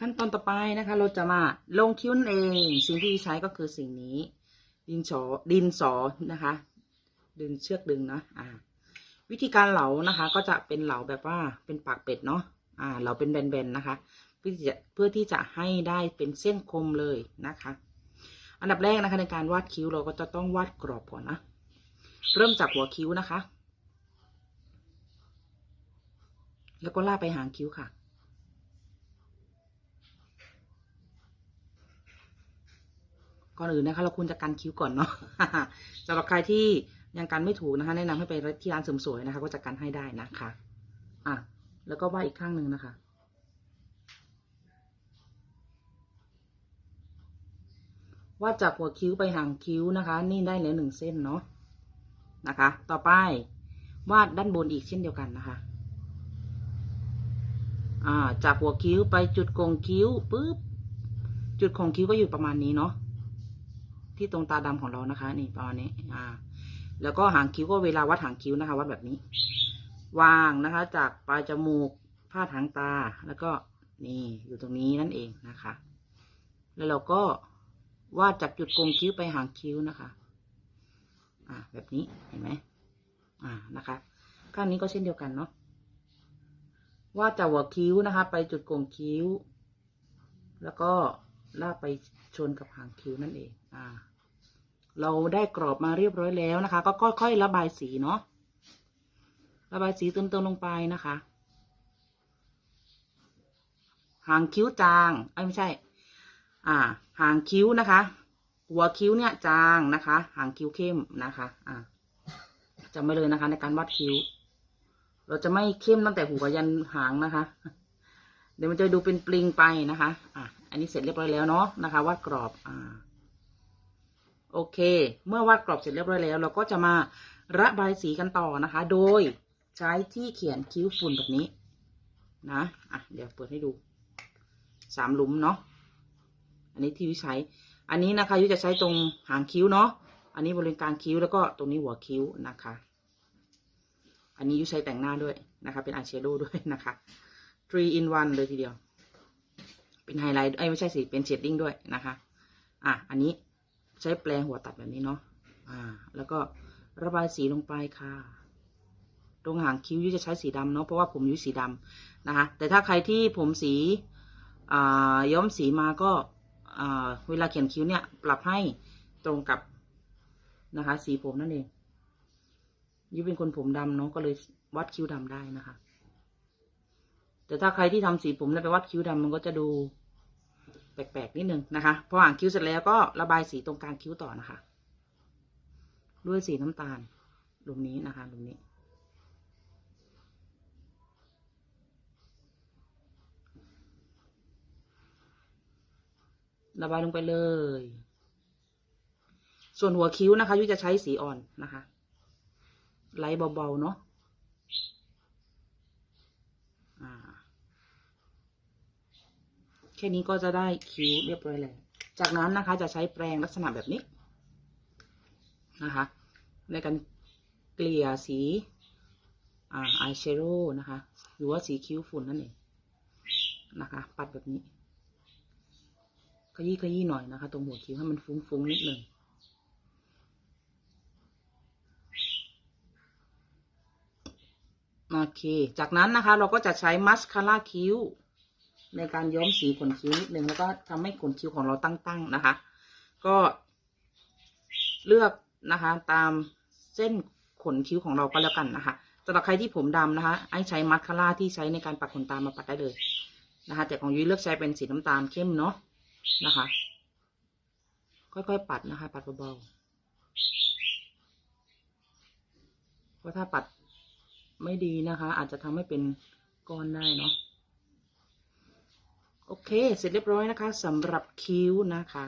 ขั้นตอนต่อไปนะคะ เราจะมาลงคิ้วนั่นเอง สิ่งที่ใช้ก็คือสิ่งนี้ ดินสอดินสอนะคะ ดึงเชือกดึงนะอ่า วิธีการเหลานะคะ ก็จะเป็นเหลาแบบว่าเป็นปากเป็ดเนาะอ่า เหลาเป็นแบนๆนะคะ เพื่อที่จะเพื่อที่จะให้ได้เป็นเส้นคมเลยนะคะ อันดับแรกนะคะ ในการวาดคิ้วเราก็จะต้องวาดกรอบก่อนนะเริ่มจากหัวคิ้วนะคะ แล้วก็ลากไปหางคิ้วค่ะ ก่อนอื่นนะคะ เราควรจะกันคิ้วก่อนเนาะสำหรับใครที่ยังกันไม่ถูกนะคะ แนะนำให้ไปที่ร้านเสริมสวยนะคะ ก็จะกันให้ได้นะคะ อะ แล้วก็วาดอีกข้างหนึ่งนะคะวาดจากหัวคิ้วไปหางคิ้วนะคะ นี่ได้แล้วหนึ่งเส้นเนาะนะคะ ต่อไปวาดด้านบนอีกเช่นเดียวกันนะคะ อ่า จากหัวคิ้วไปจุดโกงคิ้วปุ๊บ จุดโกงคิ้วก็อยู่ประมาณนี้เนาะ ที่ตรงตาดำของเรานะคะ นี่ประมาณนี้ อ่า แล้วก็หางคิ้วก็เวลาวัดหางคิ้วนะคะวัดแบบนี้ วางนะคะ จากปลายจมูกพาดหางตาแล้วก็นี่อยู่ตรงนี้นั่นเองนะคะ แล้วเราก็วาดจากจุดโกงคิ้วไปหางคิ้วนะคะ อ่าแบบนี้เห็นไหมอ่านะคะข้างนี้ก็เช่นเดียวกันเนาะวาดจากหัวคิ้วนะคะ ไปจุดโกงคิ้ว แล้วก็ ลากไปชนกับหางคิ้วนั่นเองอ่า เราได้กรอบมาเรียบร้อยแล้วนะคะ ก็ค่อยๆระบายสีเนาะระบายสีเติมๆลงไปนะคะ หางคิ้วจางเอ้ไม่ใช่ อ่า หางคิ้วนะคะ หัวคิ้วเนี่ยจางนะคะ หางคิ้วเข้มนะคะ อ่าจำไว้เลยนะคะ ในการวาดคิ้ว เราจะไม่เข้มตั้งแต่หัวยันหางนะคะ เดี๋ยวมันจะดูเป็นปลิงไปนะคะ อันนี้เสร็จเรียบร้อยแล้วเนาะนะคะวาดกรอบอ่าโอเค เมื่อวาดกรอบเสร็จเรียบร้อยแล้ว เราก็จะมาระบายสีกันต่อนะคะ โดยใช้ที่เขียนคิ้วฝุ่นแบบนี้นะอะเดี๋ยวเปิดให้ดูสามหลุมเนาะอันนี้ที่ยุ้ยใช้ อันนี้นะคะยุ้ยจะใช้ตรงหางคิ้วเนาะอันนี้บริเวณกลางคิ้วแล้วก็ตรงนี้หัวคิ้วนะคะ อันนี้ยุ้ยใช้แต่งหน้าด้วยนะคะ เป็นอายแชโดว์ด้วยนะคะ three in one เลยทีเดียว เป็นไฮไลท์เอ้ยไม่ใช่สิเป็นเชดดิ้งด้วยนะคะ อะอันนี้ใช้แปรงหัวตัดแบบนี้เนาะอ่า แล้วก็ระบายสีลงไปค่ะ ตรงหางคิ้วยุ้ยจะใช้สีดำเนาะเพราะว่าผมยุ้ยสีดำนะคะ แต่ถ้าใครที่ผมสีอ่าย้อมสีมาก็อ่าเวลาเขียนคิ้วเนี่ย ปรับให้ตรงกับนะคะ สีผมนั่นเองยุ้ยเป็นคนผมดำเนาะก็เลยวัดคิ้วดำได้นะคะ แต่ถ้าใครที่ทำสีผมแล้วไปวัดคิ้วดำมันก็จะดูแปลกๆนิดนึงนะคะ พอหางคิ้วเสร็จแล้วก็ระบายสีตรงกลางคิ้วต่อนะคะ ด้วยสีน้ำตาลหลุมนี้นะคะหลุมนี้ ระบายลงไปเลย ส่วนหัวคิ้วนะคะยุ้ยจะใช้สีอ่อนนะคะ ไล่เบาๆเนาะ แค่นี้ก็จะได้คิ้วเรียบร้อยแล้ว จากนั้นนะคะ จะใช้แปรงลักษณะแบบนี้นะคะ ในการเกลี่ยสีอ่าอายแชโดว์นะคะ หรือว่าสีคิ้วฝุ่นนั่นเองนะคะ ปัดแบบนี้ขยี้ขยี้หน่อยนะคะ ตรงหัวคิ้วให้มันฟุ้งๆนิดหนึ่ง โอเค จากนั้นนะคะ เราก็จะใช้มัสคาร่าคิ้ว ในการย้อมสีขนคิ้วนิดนึงแล้วก็ทำให้ขนคิ้วของเราตั้งๆนะคะ ก็เลือกนะคะ ตามเส้นขนคิ้วของเราก็แล้วกันนะคะสำหรับใครที่ผมดำนะคะ ให้ใช้มัสคาร่าที่ใช้ในการปัดขนตามาปัดได้เลยนะคะ แต่ของยุ้ยเลือกใช้เป็นสีน้ำตาลเข้มเนาะนะคะ ค่อยๆปัดนะคะ ปัดเบาๆเพราะถ้าปัด ไม่ดีนะคะ อาจจะทำให้เป็นก้อนได้เนาะโอเค เสร็จเรียบร้อยนะคะสำหรับคิ้วนะคะ